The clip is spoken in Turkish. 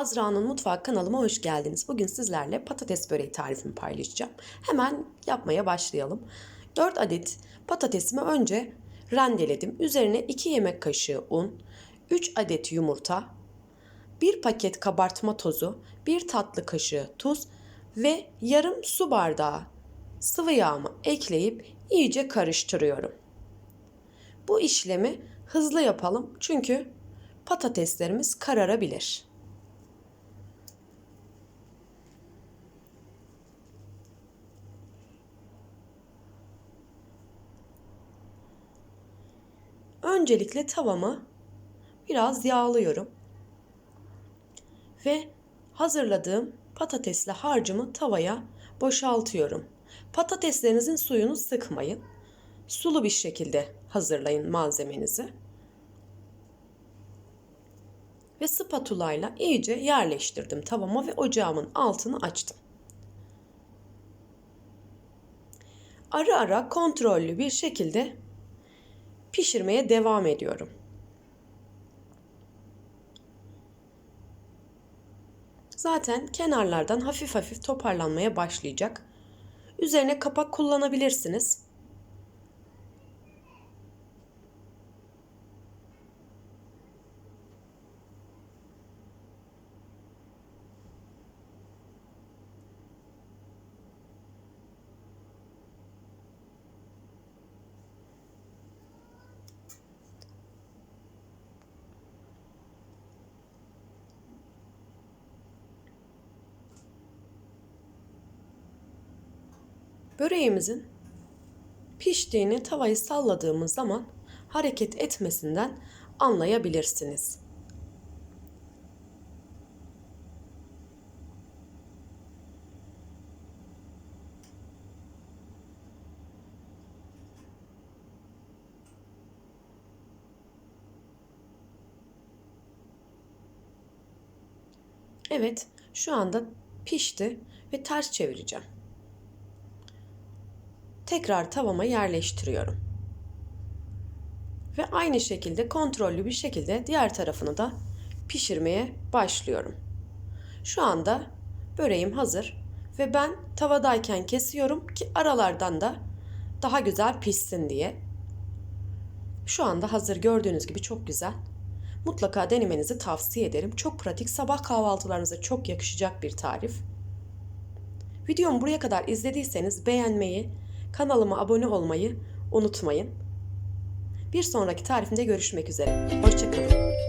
Azra'nın Mutfak kanalıma hoş geldiniz. Bugün sizlerle patates böreği tarifimi paylaşacağım. Hemen yapmaya başlayalım. 4 adet patatesimi önce rendeledim. Üzerine 2 yemek kaşığı un, 3 adet yumurta, 1 paket kabartma tozu, 1 tatlı kaşığı tuz ve yarım su bardağı sıvı yağımı ekleyip iyice karıştırıyorum. Bu işlemi hızlı yapalım çünkü patateslerimiz kararabilir. Öncelikle tavamı biraz yağlıyorum. Ve hazırladığım patatesli harcımı tavaya boşaltıyorum. Patateslerinizin suyunu sıkmayın. Sulu bir şekilde hazırlayın malzemenizi. Ve spatula ile iyice yerleştirdim tavama ve ocağımın altını açtım. Ara ara kontrollü bir şekilde pişirmeye devam ediyorum. Zaten kenarlardan hafif hafif toparlanmaya başlayacak. Üzerine kapak kullanabilirsiniz. Böreğimizin piştiğini tavayı salladığımız zaman hareket etmesinden anlayabilirsiniz. Evet, şu anda pişti ve ters çevireceğim. Tekrar tavama yerleştiriyorum. Ve aynı şekilde kontrollü bir şekilde diğer tarafını da pişirmeye başlıyorum. Şu anda böreğim hazır ve ben tavadayken kesiyorum ki aralardan da daha güzel pişsin diye. Şu anda hazır gördüğünüz gibi çok güzel. Mutlaka denemenizi tavsiye ederim. Çok pratik, sabah kahvaltılarınıza çok yakışacak bir tarif. Videomu buraya kadar izlediyseniz beğenmeyi, kanalıma abone olmayı unutmayın. Bir sonraki tarifimde görüşmek üzere. Hoşçakalın.